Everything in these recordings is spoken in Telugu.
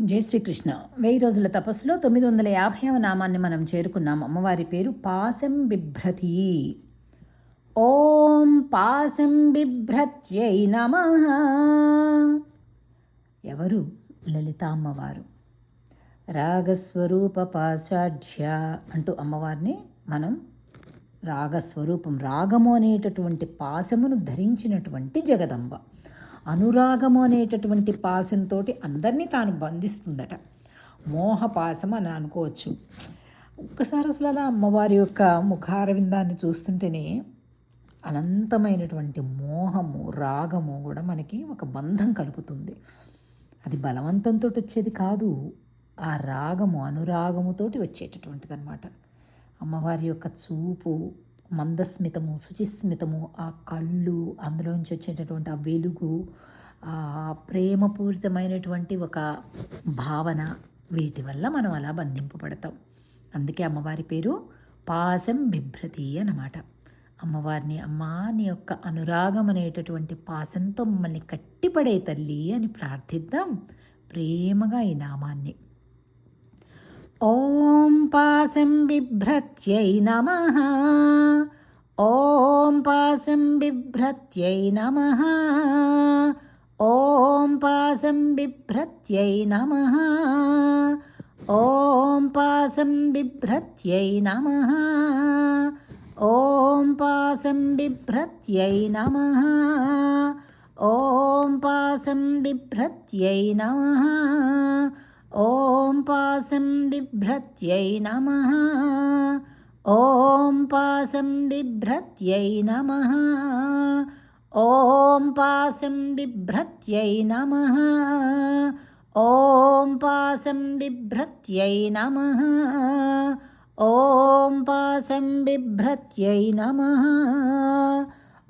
జై శ్రీకృష్ణ. వెయ్యి రోజుల తపస్సులో తొమ్మిది వందల యాభైవ నామాన్ని మనం చేరుకున్నాం. అమ్మవారి పేరు పాశం బిభ్రతి. ఓం పాశం బిభ్రత్యై నమ. ఎవరు? లలిత అమ్మవారు. రాగస్వరూప పాశాఢ్య అంటూ అమ్మవారిని మనం రాగస్వరూపం రాగము అనేటటువంటి పాశమును ధరించినటువంటి జగదంబ. అనురాగము అనేటటువంటి పాశంతో అందరినీ తాను బంధిస్తుందట. మోహపాసం అని అనుకోవచ్చు. ఒక్కసారి అసలు అలా అమ్మవారి యొక్క ముఖారవిందాన్ని చూస్తుంటేనే అనంతమైనటువంటి మోహము రాగము కూడా మనకి ఒక బంధం కలుపుతుంది. అది బలవంతంతో వచ్చేది కాదు ఆ రాగము అనురాగముతోటి వచ్చేటటువంటిది అనమాట అమ్మవారి యొక్క చూపు మందస్మితము శుచిస్మితము ఆ కళ్ళు అందులోంచి వచ్చేటటువంటి ఆ వెలుగు ఆ ప్రేమపూరితమైనటువంటి ఒక భావన వీటి వల్ల మనం అలా బంధింపబడతాం. అందుకే అమ్మవారి పేరు పాశం బిభ్రతి అన్నమాట. అమ్మవారిని అమ్మా నీ యొక్క అనురాగం అనేటటువంటి పాశంతో మమ్మల్ని కట్టిపడే తల్లి అని ప్రార్థిద్దాం. ప్రేమగా ఈ నామాన్ని. ఓ పాశం బిభ్రత్యై నమ ఓం పాశం బిభ్రత్యై నమ ఓం పాశం బిభ్రత్యై నమ ఓం పాశం బిభ్రత్యై నమ ఓం పాశం బిభ్రత్యై నమ ఓం పాశం బిభ్రత్యై నమ ॐ पासं बिभ्रत्यै नमः। ॐ पासं बिभ्रत्यै नमः। ॐ पासं बिभ्रत्यै नमः। ॐ पासं बिभ्रत्यै नमः। ॐ पासं बिभ्रत्यै नमः।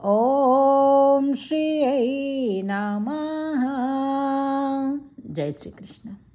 ॐ श्रियै नमः। जय श्रीकृष्ण।